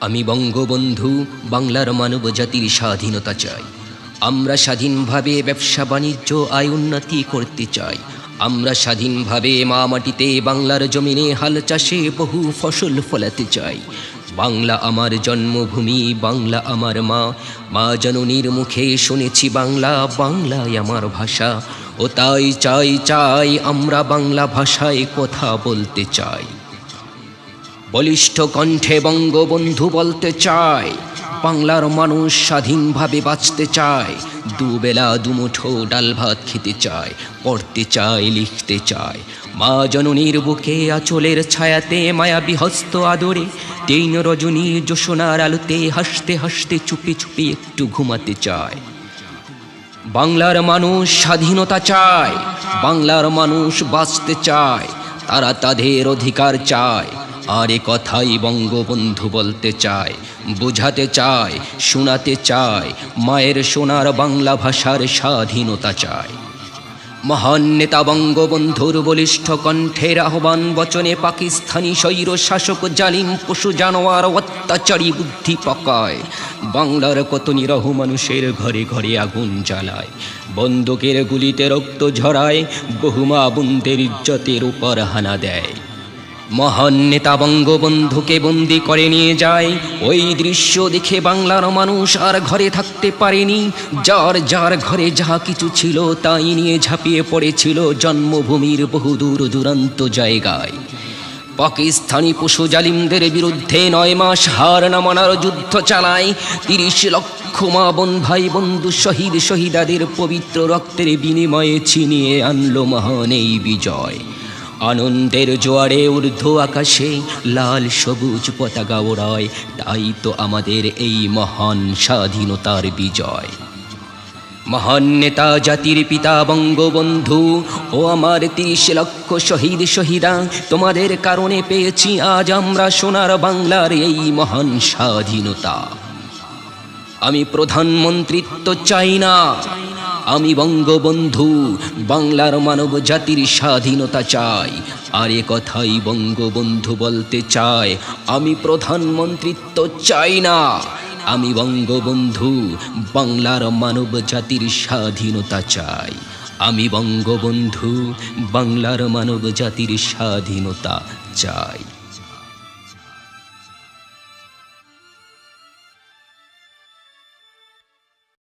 আমি বঙ্গবন্ধু, বাংলার মানব জাতির স্বাধীনতা চাই। আমরা স্বাধীনভাবে ব্যবসা বাণিজ্য, আয় উন্নতি করতে চাই। আমরা স্বাধীনভাবে মা মাটিতে বাংলার জমিনে হাল চাষে বহু ফসল ফলাতে চাই। বাংলা আমার জন্মভূমি, বাংলা আমার মা। মা জননীর মুখে শুনেছি বাংলা, বাংলায় আমার ভাষা। ও তাই চাই চাই আমরা বাংলা ভাষায় কথা বলতে চাই। বলিষ্ঠ কণ্ঠে বঙ্গবন্ধু বলতে চায়, বাংলার মানুষ স্বাধীনভাবে বাঁচতে চায়, দুবেলা দুমুঠো ডাল ভাত খেতে চায়, পড়তে চায়, লিখতে চায়। মা জননীর বুকে আঁচলের ছায়াতে মায়াবী হস্ত আদরে তিন রজনী যোশনার আলোতে হাসতে হাসতে চুপি চুপি একটু ঘুমাতে চায়। বাংলার মানুষ স্বাধীনতা চায়, বাংলার মানুষ বাঁচতে চায়, তারা তাদের অধিকার চায়। আর এ কথাই বঙ্গবন্ধু বলতে চায়, বোঝাতে চায়, শোনাতে চায়, মায়ের সোনার বাংলা ভাষার স্বাধীনতা চায়। মহান নেতা বঙ্গবন্ধুর বলিষ্ঠ কণ্ঠের আহ্বান বচনে পাকিস্তানি স্বৈর শাসক জালিম পশু জানোয়ার অত্যাচারী বুদ্ধি পকায়, বাংলার কত নিরহ মানুষের ঘরে ঘরে আগুন জ্বালায়, বন্দুকের গুলিতে রক্ত ঝরায় বহু মা বোনদের ইজ্জতের উপর হানা দেয়। মহান নেতা বঙ্গবন্ধুকে বন্দি করে নিয়ে যায়। ওই দৃশ্য দেখে বাংলার মানুষ আর ঘরে থাকতে পারেনি। যার যার ঘরে যাহা কিছু ছিল, তাই নিয়ে ঝাঁপিয়ে পড়েছিল জন্মভূমির বহু দূর দূরান্ত জায়গায়। পাকিস্তানি পশু জালিমদের বিরুদ্ধে নয় মাস হার না মানার যুদ্ধ চালায়। তিরিশ লক্ষ মা বোন, ভাই বন্ধু শহীদ শহীদাদের পবিত্র রক্তের বিনিময়ে ছিনিয়ে আনলো মহান এই বিজয়। আনন্দের জোয়ারে ঊর্ধ্ব আকাশে লাল সবুজ পতাকা ওড়ায়, তাই তো আমাদের এই মহান স্বাধীনতার বিজয়। মহান নেতা জাতির পিতা বঙ্গবন্ধু, ও আমার তিরিশ লক্ষ শহীদ শহীদা, তোমাদের কারণে পেয়েছি আজ আমরা সোনার বাংলার এই মহান স্বাধীনতা। আমি প্রধানমন্ত্রিত্ব চাই না। আমি বঙ্গবন্ধু, বাংলার মানব জাতির স্বাধীনতা চাই। আর এ কথাই বঙ্গবন্ধু বলতে চায়, আমি প্রধানমন্ত্রিত্ব চাই না। আমি বঙ্গবন্ধু, বাংলার মানব জাতির স্বাধীনতা চাই। আমি বঙ্গবন্ধু, বাংলার মানব জাতির স্বাধীনতা চাই।